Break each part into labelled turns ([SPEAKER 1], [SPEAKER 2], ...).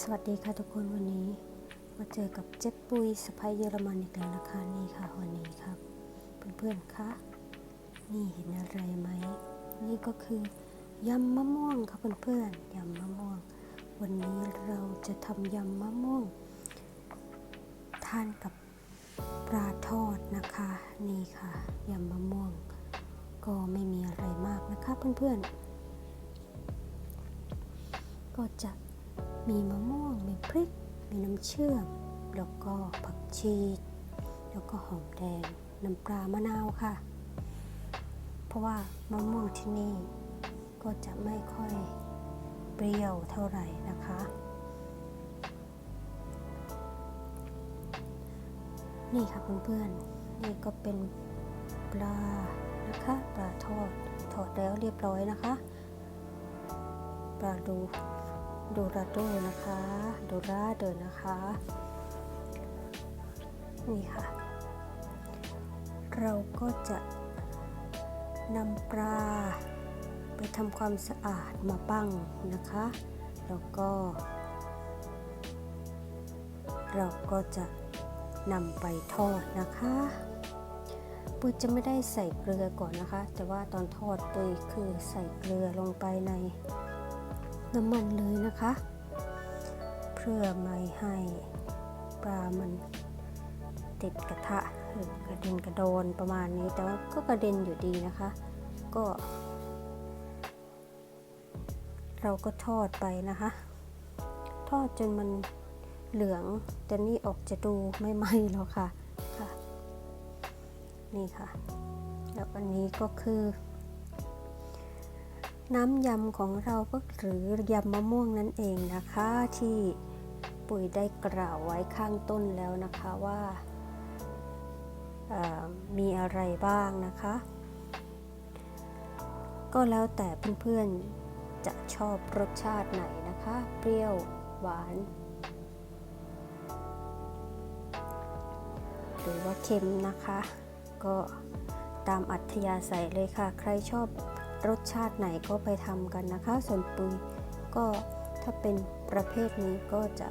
[SPEAKER 1] สวัสดีค่ะทุกคนวันนี้ มาเจอกับเจ๊ปุยสไปเยอรมันอีกแล้วนะคะนี่ค่ะวันนี้ครับ เพื่อนๆคะนี่เห็นอะไรไหม นี่ก็คือยำมะม่วงค่ะเพื่อนๆยำมะม่วง วันนี้เราจะทำยำมะม่วง ทานกับปลาทอดนะคะ นี่ค่ะยำมะม่วง ก็ไม่มีอะไรมากนะคะเพื่อนๆก็จะ มีมะม่วง มีพริก มีน้ำเชื่อม แล้วก็ผักชี แล้วก็หอมแดง น้ำปลามะนาวค่ะ เพราะว่ามะม่วงที่นี่ก็จะไม่ค่อยเปรี้ยวเท่าไหร่นะคะ นี่ค่ะเพื่อนๆ นี่ก็เป็นปลานะคะปลาทอด ทอดแล้วเรียบร้อยนะคะ ปลาดู ดูราโดนะคะดูราเดินนะคะ นี่ค่ะ เราก็จะนำปลาไปทำความสะอาดมาปั้งนะคะ แล้วก็ เราก็จะนำไปทอดนะคะปุ้ยจะไม่ได้ใส่เกลือก่อนนะคะ แต่ว่าตอนทอดปุ้ยคือใส่เกลือลงไปใน น้ำมันเลยนะคะ เพื่อไม่ให้ปลามันติดกระทะหรือกระเด็นกระโดนประมาณนี้ แต่ว่าก็กระเด็นอยู่ดีนะคะ ก็ เราก็ทอดไปนะคะ ทอดจนมันเหลืองแต่นี่ออกจะดูไม่ไหม้แล้วค่ะค่ะ นี่ค่ะ แล้วอันนี้ก็คือ น้ำยำของเราก็หรือยำมะม่วงนั่นเองนะคะที่ปุ๋ยได้กล่าวไว้ข้างต้นแล้วนะคะว่ามีอะไรบ้างนะคะ ก็แล้วแต่เพื่อนๆจะชอบรสชาติไหนนะคะ เปรี้ยวหวาน หรือว่าเค็มนะคะ ก็ตามอัธยาศัยเลยค่ะ ใครชอบ รสชาติไหนก็ไปทำกันนะคะ ส่วนปุ๋ยก็ถ้าเป็นประเภทนี้ก็จะ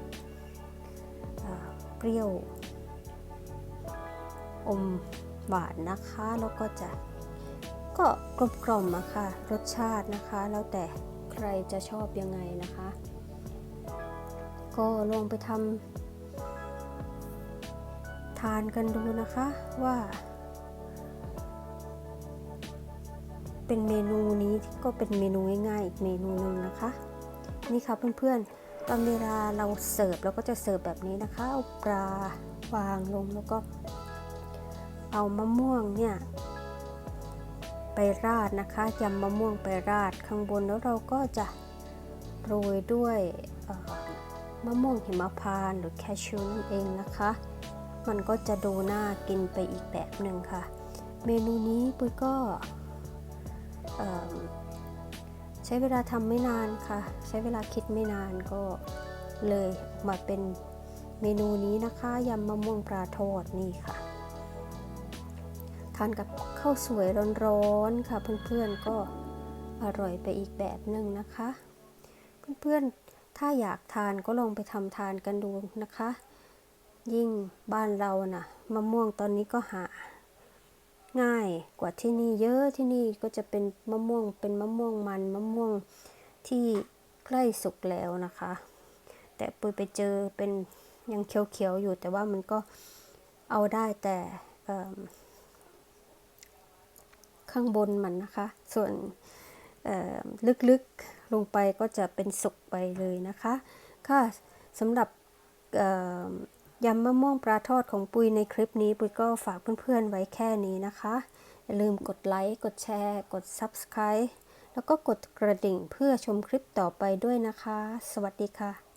[SPEAKER 1] เปรี้ยว อมหวานนะคะ แล้วก็จะก็กลมกล่อมอะค่ะ รสชาตินะคะ แล้วแต่ใครจะชอบยังไงนะคะ ก็ลองไปทำทานกันดูนะคะว่า เป็นเมนูนี้ก็เป็นเมนูง่ายๆอีกเมนูหนึ่งนะคะ นี่ค่ะเพื่อนๆ ตอนเวลาเราเสิร์ฟเราก็จะเสิร์ฟแบบนี้นะคะเอาปลาวางลงแล้วก็ เอามะม่วงเนี่ยไปราดนะคะยำมะม่วงไปราดข้างบนแล้วเราก็จะโรยด้วยมะม่วงหิมพานต์หรือแคชชูนั่นเองนะคะ มันก็จะดูน่ากินไปอีกแบบหนึ่งค่ะ เมนูนี้ปุ้ยก็ ใช้เวลาทำไม่นานค่ะ ใช้เวลาคิดไม่นานก็เลยมาเป็นเมนูนี้นะคะยำมะม่วงปลาทอดนี่ค่ะ ทานกับข้าวสวยร้อนๆค่ะ เพื่อนๆก็อร่อยไปอีกแบบหนึ่งนะคะ เพื่อนๆถ้าอยากทานก็ลองไปทำทานกันดูนะคะ ยิ่งบ้านเรานะ่ะมะม่วงตอนนี้ก็หา ง่ายกว่าที่นี่เยอะที่นี่ก็จะเป็นมะม่วงเป็นมะม่วงมันมะม่วงที่ใกล้สุกแล้วนะคะ แต่ปุยไปเจอเป็นยังเขียวๆอยู่แต่ว่ามันก็เอาได้แต่ข้างบนมันนะคะ ส่วนลึกๆลงไปก็จะเป็นสุกไปเลยนะคะ ค่ะสำหรับ ยำมะม่วงปลาทอดของปุยในคลิปนี้ปุยก็ฝากเพื่อนๆไว้แค่นี้นะคะ อย่าลืมกดไลค์ กดแชร์ กด Subscribe แล้วก็กดกระดิ่งเพื่อชมคลิปต่อไปด้วยนะคะ สวัสดีค่ะ